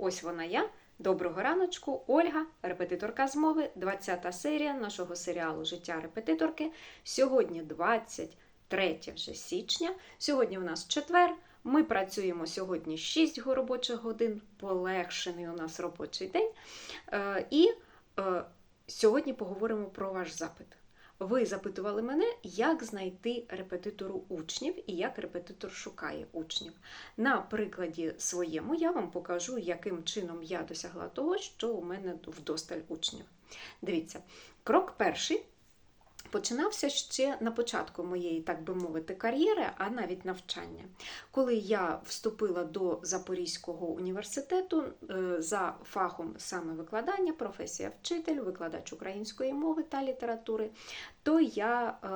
Ось вона я. Доброго раночку, Ольга, репетиторка з мови, 20 серія нашого серіалу Життя репетиторки. Сьогодні 23 вже січня. Сьогодні у нас четвер. Ми працюємо сьогодні 6 робочих годин, полегшений у нас робочий день. Е, І е, сьогодні поговоримо про ваш запит. Ви запитували мене, як знайти репетитору учнів і як репетитор шукає учнів. На прикладі своєму я вам покажу, яким чином я досягла того, що у мене вдосталь учнів. Дивіться, крок перший починався ще на початку моєї, так би мовити, кар'єри, а навіть навчання. Коли я вступила до Запорізького університету е, за фахом саме викладання, професія вчитель, викладач української мови та літератури, то я е,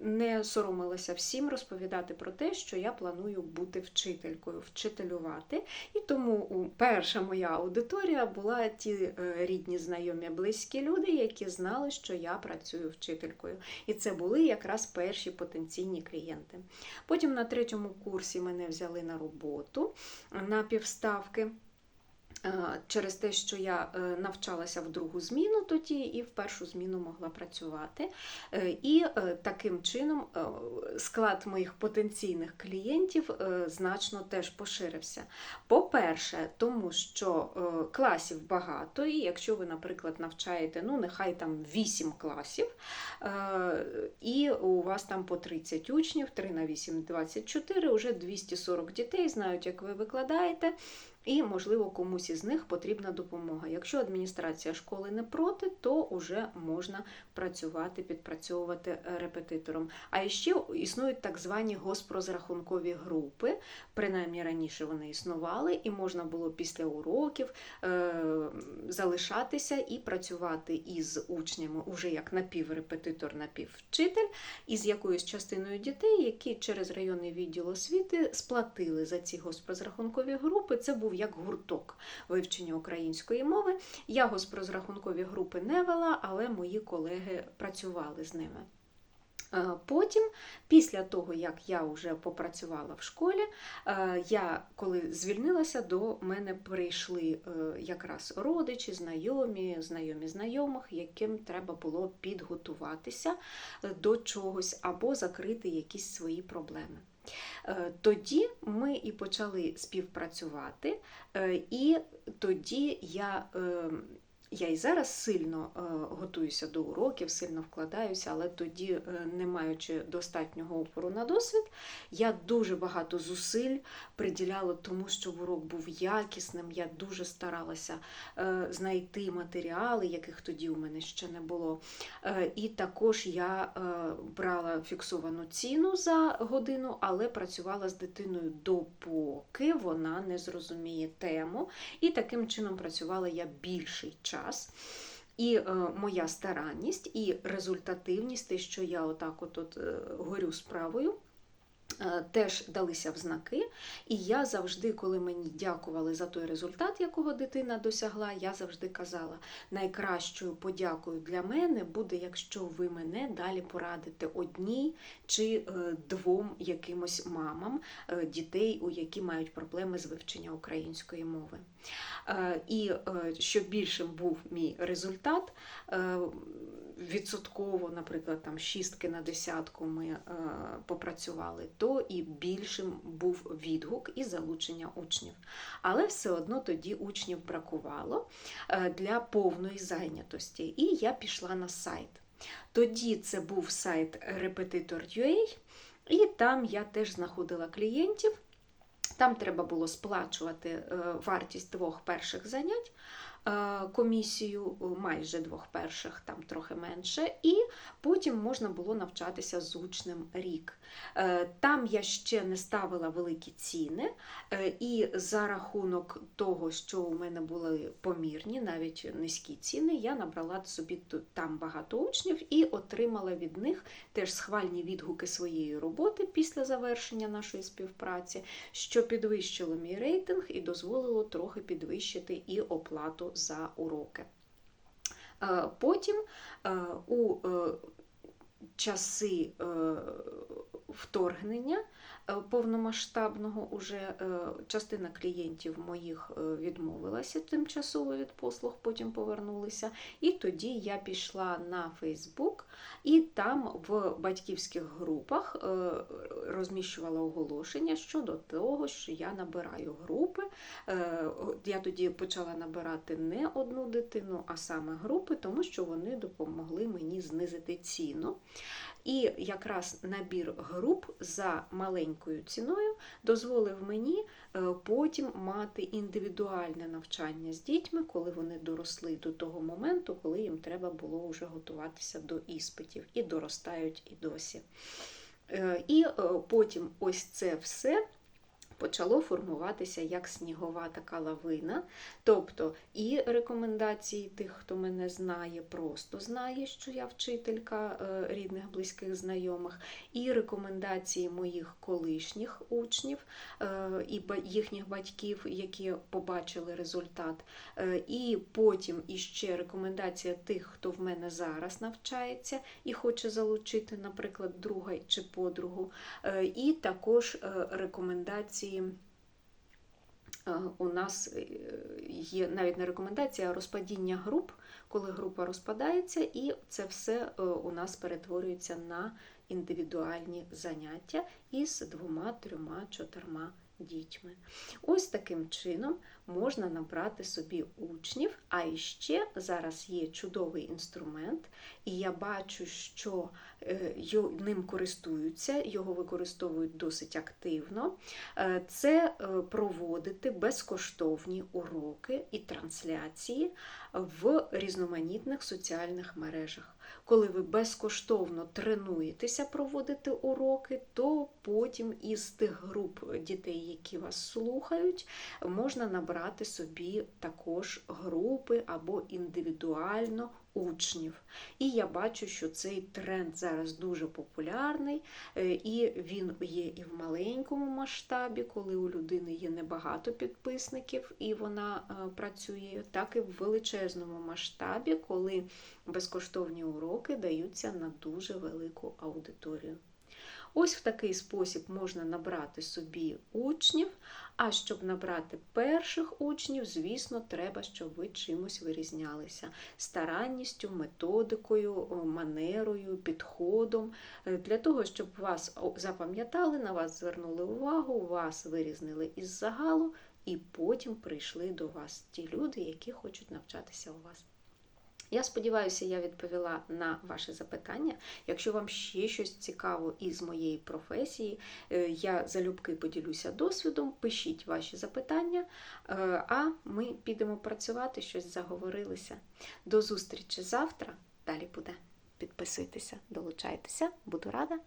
не соромилася всім розповідати про те, що я планую бути вчителькою, вчителювати. І тому перша моя аудиторія була ті е, рідні, знайомі, близькі люди, які знали, що я працюю вчителькою. І це були якраз перші потенційні клієнти. Потім на третьому курсі мене взяли на роботу на півставки. Е, Через те, що я е, навчалася в другу зміну тоді і в першу зміну могла працювати. Е, І таким чином склад моїх потенційних клієнтів значно теж поширився. По-перше, тому що класів багато, і якщо ви, наприклад, навчаєте, ну нехай там 8 класів, і у вас там по 30 учнів, 3 на 8 – 24, вже 240 дітей знають, як ви викладаєте. І, можливо, комусь із них потрібна допомога. Якщо адміністрація школи не проти, то вже можна працювати, підпрацьовувати е, репетитором. А ще існують так звані госпрозрахункові групи. Принаймні раніше вони існували, і можна було після уроків е, залишатися і працювати із учнями уже як напіврепетитор, напіввчитель, із якоюсь частиною дітей, які через районний відділ освіти сплатили за ці госпрозрахункові групи. Це був як гурток вивчення української мови. Я госпрозрахункові групи не вела, але мої колеги працювали з ними. Е, Потім, після того, як я вже попрацювала в школі, е, я коли звільнилася, до мене прийшли е, якраз родичі, знайомі, знайомі знайомих, яким треба було підготуватися до чогось або закрити якісь свої проблеми. Е, Тоді ми і почали співпрацювати, е, і тоді я. Я і зараз сильно е, готуюся до уроків, сильно вкладаюся, але тоді, е, не маючи достатнього опору на досвід, я дуже багато зусиль приділяла тому, щоб урок був якісним. Я дуже старалася е, знайти матеріали, яких тоді у мене ще не було. І також я брала фіксовану ціну за годину, але працювала з дитиною допоки вона не зрозуміє тему. І таким чином працювала я більший час. І е, моя старанність і результативність, те, що я отак от, от е, горю справою, теж далися в знаки. І я завжди, коли мені дякували за той результат, якого дитина досягла, я завжди казала: найкращою подякою для мене буде, якщо ви мене далі порадите одній чи е, двом якимось мамам е, дітей, у які мають проблеми з вивчення української мови. Е, І е, що більшим був мій результат, е, відсотково, наприклад, там шістки на десятку ми е, попрацювали, то і більшим був відгук і залучення учнів. Але все одно тоді учнів бракувало е, для повної зайнятості. І я пішла на сайт. Тоді це був сайт Repetitor.ua, і там я теж знаходила клієнтів. Там треба було сплачувати е, вартість двох перших занять, комісію, е, майже двох перших, там трохи менше, і потім можна було навчатися з учнем рік. Е, Там я ще не ставила великі ціни, е, і за рахунок того, що у мене були помірні, навіть низькі ціни, я набрала собі там багато учнів і отримала від них теж схвальні відгуки своєї роботи після завершення нашої співпраці, що підвищило мій рейтинг і дозволило трохи підвищити і оплату за уроки. Е, Потім е, у е, часи е, вторгнення е, повномасштабного уже е, частина клієнтів моїх відмовилася тимчасово від послуг, потім повернулися. І тоді я пішла на Фейсбук і там в батьківських групах розміщувала оголошення щодо того, що я набираю групи. Я тоді почала набирати не одну дитину, а саме групи, тому що вони допомогли мені знизити ціну. І якраз набір груп за маленькою ціною дозволив мені е, потім мати індивідуальне навчання з дітьми, коли вони доросли до того моменту, коли їм треба було вже готуватися до іспитів, і доростають і досі. Е, І е, потім ось це все. Почало формуватися як снігова така лавина. Тобто і рекомендації тих, хто мене знає, просто знає, що я вчителька е, рідних, близьких, знайомих, і рекомендації моїх колишніх учнів е, і їхніх батьків, які побачили результат. Е, І потім іще рекомендація тих, хто в мене зараз навчається і хоче залучити, наприклад, друга чи подругу. І також е, рекомендації. е, У нас е, є навіть не рекомендація, а розпадіння груп, коли група розпадається, і це все е, у нас перетворюється на індивідуальні заняття із двома, трьома, чотирма дітьми. Ось таким чином можна набрати собі учнів. А іще зараз є чудовий інструмент, і я бачу, що е, ним користуються, його використовують досить активно. Е, Це е, проводити безкоштовні уроки і трансляції в різноманітних соціальних мережах. Коли ви безкоштовно тренуєтеся проводити уроки, то потім із тих груп дітей, які вас слухають, можна набрати собі також групи або індивідуально учнів. І я бачу, що цей тренд зараз дуже популярний, е, і він є і в маленькому масштабі, коли у людини є небагато підписників і вона е, працює, так і в величезному масштабі, коли безкоштовні уроки даються на дуже велику аудиторію. Ось в такий спосіб можна набрати собі учнів. А щоб набрати перших учнів, звісно, треба, щоб ви чимось вирізнялися старанністю, методикою, манерою, підходом. Е, Для того, щоб вас запам'ятали, на вас звернули увагу, вас вирізнили із загалу, і потім прийшли до вас ті люди, які хочуть навчатися у вас. Я сподіваюся, я відповіла на ваші запитання. Якщо вам ще щось цікаво із моєї професії, е, я залюбки поділюся досвідом, пишіть ваші запитання, е, а ми підемо працювати, щось заговорилися. До зустрічі завтра. Далі буде. Підписуйтеся, долучайтеся, буду рада.